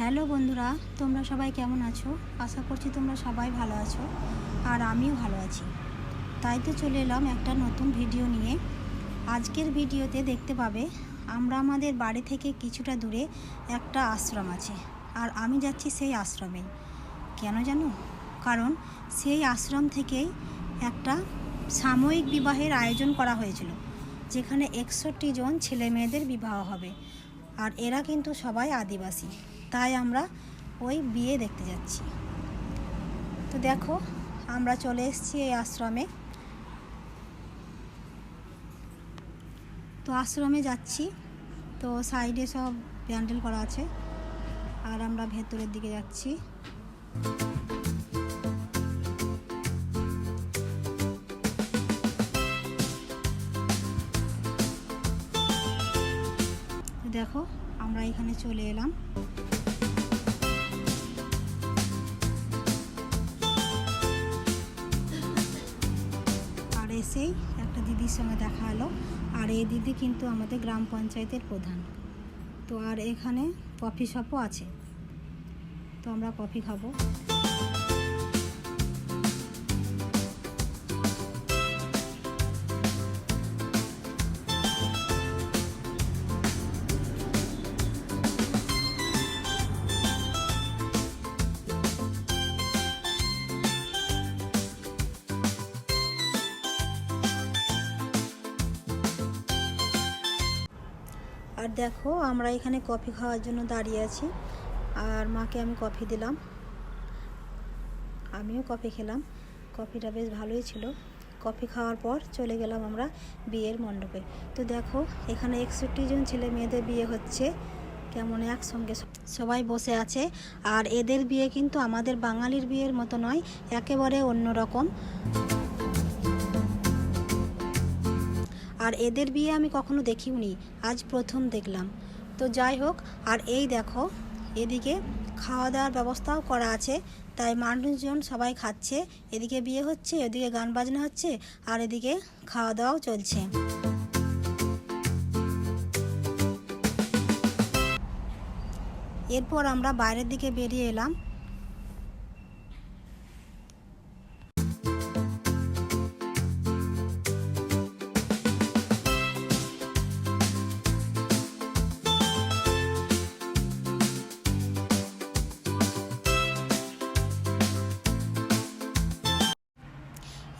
Hello বন্ধুরা, তোমরা সবাই কেমন আছো? আশা করছি তোমরা সবাই ভালো আছো, আর আমিও ভালো আছি। তাই তো চলে এলাম একটা নতুন ভিডিও নিয়ে। আজকের ভিডিওতে দেখতে পাবে, আমরা আমাদের বাড়ি থেকে কিছুটা দূরে একটা আশ্রম আছে, আর আমি যাচ্ছি সেই আশ্রমে। কেন জানো? কারণ সেই আশ্রম থেকেই একটা সাময়িক বিবাহের আয়োজন করা হয়েছিল, যেখানে একষট্টি জন ছেলে মেয়েদের বিবাহ হবে, আর এরা কিন্তু সবাই আদিবাসী। তাই আমরা ওই বিয়ে দেখতে যাচ্ছি। তো দেখো, আমরা চলে এসেছি এই আশ্রমে। তো আশ্রমে যাচ্ছি। তো সাইডে সব প্যান্ডেল করা আছে। আর আমরা ভেতরের দিকে যাচ্ছি। দেখো, আমরা এখানে চলে এলাম। এসেই একটা দিদির সঙ্গে দেখা হলো। আর এই দিদি কিন্তু আমাদের গ্রাম পঞ্চায়েতের প্রধান। তো আর এখানে কফি শপও আছে। তো আমরা কফি খাব। আর দেখো, আমরা এখানে কফি খাওয়ার জন্য দাঁড়িয়ে আছি। আর মাকে আমি কফি দিলাম। আমিও কফি খেলাম। কফিটা বেশ ভালোই ছিল। কফি খাওয়ার পর চলে গেলাম আমরা বিয়ের মণ্ডপে। তো দেখো, এখানে একষট্টি জন ছেলে মেয়েদের বিয়ে হচ্ছে। কেমন একসঙ্গে সবাই বসে আছে। আর এদের বিয়ে কিন্তু আমাদের বাঙালির বিয়ের মতো নয়, একেবারে অন্যরকম। আর এদের বিয়ে আমি কখনো দেখিওনি, আজ প্রথম দেখলাম। তো যাই হোক, আর এই দেখো, এদিকে খাওয়া দাওয়ার ব্যবস্থাও করা আছে, তাই মানুষজন সবাই খাচ্ছে, এদিকে বিয়ে হচ্ছে, এদিকে গান বাজনা হচ্ছে, আর এদিকে খাওয়া দাওয়াও চলছে। এরপর আমরা বাইরের দিকে বেরিয়ে এলাম।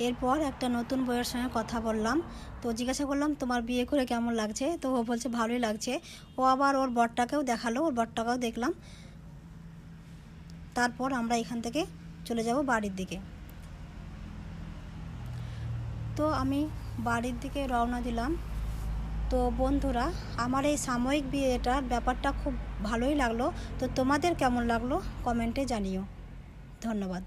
এরপর একটা নতুন বইয়ের সঙ্গে কথা বললাম। তো জিজ্ঞাসা করলাম, তোমার বিয়ে করে কেমন লাগছে? তো ও বলছে, ভালোই লাগছে। ও আবার ওর বরটাকেও দেখাল, ওর বরটাকেও দেখলাম। তারপর আমরা এখান থেকে চলে যাব বাড়ির দিকে। তো আমি বাড়ির দিকে রওনা দিলাম। তো বন্ধুরা, আমার এই সাময়িক বিয়েটার ব্যাপারটা খুব ভালোই লাগল। তো তোমাদের কেমন লাগল? কমেন্টে জানিও। ধন্যবাদ।